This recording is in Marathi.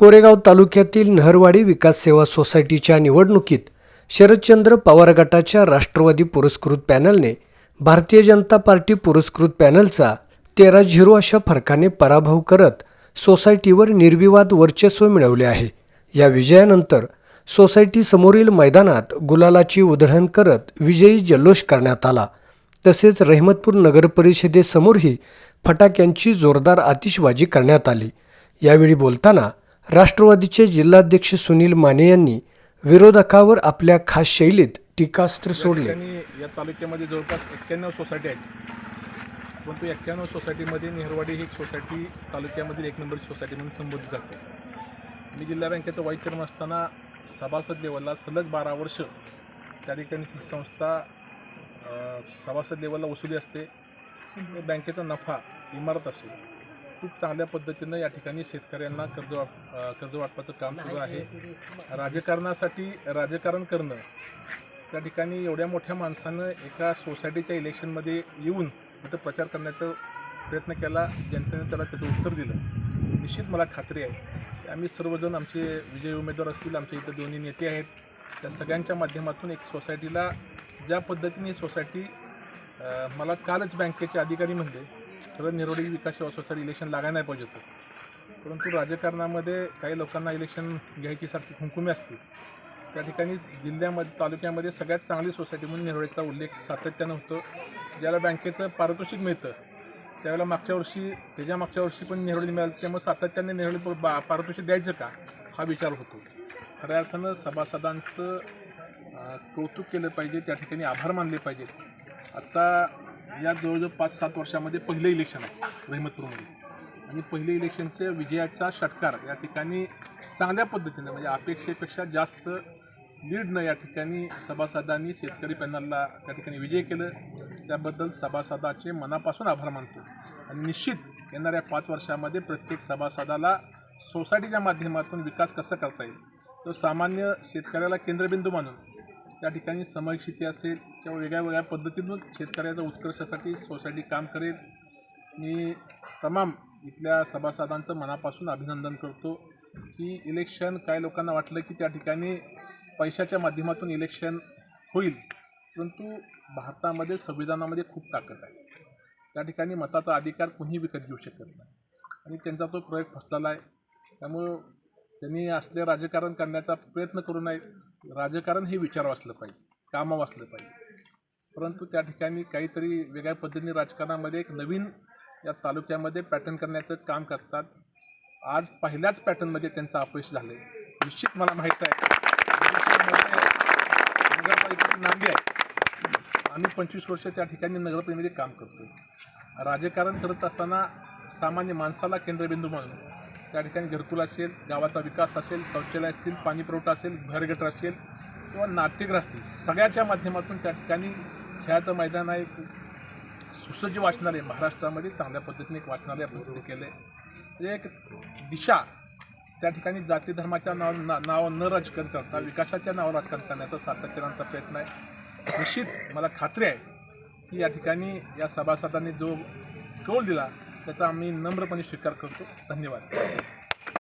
कोरेगाव तालुक्यातील नहरवाडी विकास सेवा सोसायटीच्या निवडणुकीत शरदचंद्र पवार गटाच्या राष्ट्रवादी पुरस्कृत पॅनलने भारतीय जनता पार्टी पुरस्कृत पॅनलचा तेरा झिरो अशा फरकाने पराभव करत सोसायटीवर निर्विवाद वर्चस्व मिळवले आहे. या विजयानंतर सोसायटीसमोरील मैदानात गुलालाची उधळण करत विजयी जल्लोष करण्यात आला. तसेच रहिमतपूर नगर परिषदेसमोरही फटाक्यांची जोरदार आतिषबाजी करण्यात आली. यावेळी बोलताना राष्ट्रवादीचे जिल्हाध्यक्ष सुनील माने यांनी विरोधकावर आपल्या खास शैलीत टीकास्त्र सोडले. या तालुक्यामध्ये जवळपास एक्क्याण्णव सोसायटी आहेत. परंतु एक्क्याण्णव सोसायटीमध्ये नेहरवाडी ही सोसायटी तालुक्यामधील एक नंबरची सोसायटी म्हणून संबोधित करते मी जिल्हा बँकेचं वाईस चेअरमन असताना सभासद लेवलला सलग बारा वर्ष त्या ठिकाणी ही संस्था सभासद लेवलला वसुली असते. बँकेचा नफा इमारत असेल खूप चांगल्या पद्धतीनं या ठिकाणी शेतकऱ्यांना कर्ज वाट कर्ज वाटपाचं काम सुरू आहे. राजकारणासाठी राजकारण करणं त्या ठिकाणी एवढ्या मोठ्या माणसानं एका सोसायटीच्या इलेक्शनमध्ये येऊन तिथं प्रचार करण्याचा प्रयत्न केला जनतेने त्याला त्याचं उत्तर दिलं. निश्चित मला खात्री आहे की आम्ही सर्वजण आमचे विजयी उमेदवार असतील आमच्या इथं दोन्ही नेते आहेत. त्या सगळ्यांच्या माध्यमातून एक सोसायटीला ज्या पद्धतीने सोसायटी मला कालच बँकेचे अधिकारी म्हणले खरं निरोडी विकास सेवा सोसायटी इलेक्शन लागायला नाही पाहिजे होतं. परंतु राजकारणामध्ये काही लोकांना इलेक्शन घ्यायची सारखी खुमखुमी असते. त्या ठिकाणी जिल्ह्यामध्ये तालुक्यामध्ये सगळ्यात चांगली सोसायटी म्हणून निरोडीचा उल्लेख सातत्यानं होतो. ज्याला बँकेचं पारितोषिक मिळतं. त्यावेळेला मागच्या वर्षी त्याच्या मागच्या वर्षी पण निरोडी मिळाली. त्यामुळे सातत्याने निरोडी बा पारितोषिक द्यायचं का? हा विचार होतो. खऱ्या अर्थानं सभासदांचं कौतुक केलं पाहिजे. त्या ठिकाणी आभार मानले पाहिजेत. आत्ता या जवळजवळ पाच सात वर्षामध्ये पहिलं इलेक्शन आहे रहिमतपूरमध्ये. आणि पहिले इलेक्शनच्या विजयाचा षटकार या ठिकाणी चांगल्या पद्धतीनं म्हणजे अपेक्षेपेक्षा जास्त लीडनं या ठिकाणी सभासदांनी शेतकरी पॅनलला त्या ठिकाणी विजय केलं. त्याबद्दल सभासदाचे मनापासून आभार मानतो. आणि निश्चित येणाऱ्या पाच वर्षामध्ये प्रत्येक सभासदाला सोसायटीच्या माध्यमातून विकास कसा करता येईल? तो सामान्य शेतकऱ्याला केंद्रबिंदू मानून त्या ठिकाणी समयक्षिती शेती असेल किंवा वेगळ्या वेगळ्या पद्धतीतून शेतकऱ्याच्या उत्कर्षासाठी सोसायटी काम करेल. मी तमाम इथल्या सभासदांचं मनापासून अभिनंदन करतो की इलेक्शन काय लोकांना वाटलं की त्या ठिकाणी पैशाच्या माध्यमातून इलेक्शन होईल परंतु भारतामध्ये संविधानामध्ये खूप ताकद आहे. त्या ठिकाणी मताचा अधिकार कोणी विकत घेऊ शकत नाही. आणि त्यांचा तो प्रयोग फसलेला आहे. त्यामुळं त्यांनी असले राजकारण करण्याचा प्रयत्न करू नये. राजकारण हे विचार वाचलं पाहिजे कामं वाचलं पाहिजे. परंतु त्या ठिकाणी काहीतरी वेगळ्या पद्धतीने राजकारणामध्ये एक नवीन या तालुक्यामध्ये पॅटर्न करण्याचं काम करतात. आज पहिल्याच पॅटर्नमध्ये त्यांचं अपयश झालं आहे निश्चित मला माहीत आहे. नगरपालिकेची नांदी आहे आम्ही पंचवीस वर्ष त्या ठिकाणी नगरपालिकेमध्ये काम करतो राजकारण करत असताना सामान्य माणसाला केंद्रबिंदू म्हणून त्या ठिकाणी घरकुल असेल गावाचा विकास असेल शौचालय असतील पाणीपुरवठा असेल घरगटर असेल किंवा नाट्यगृह असतील सगळ्याच्या माध्यमातून त्या ठिकाणी खेळाचं मैदान आहे. सुसज्ज वाचनालय महाराष्ट्रामध्ये चांगल्या पद्धतीने एक वाचनालय आपण सुरू केलं आहे म्हणजे एक दिशा त्या ठिकाणी जाती धर्माच्या नाव ना नाव न राजकारण करता विकासाच्या नावावर राजकारण करण्याचा सातत्याचा प्रयत्न आहे. निश्चित मला खात्री आहे की या ठिकाणी या सभासदांनी जो कौल दिला त्याचा आम्ही नम्रपणे स्वीकार करतो. धन्यवाद.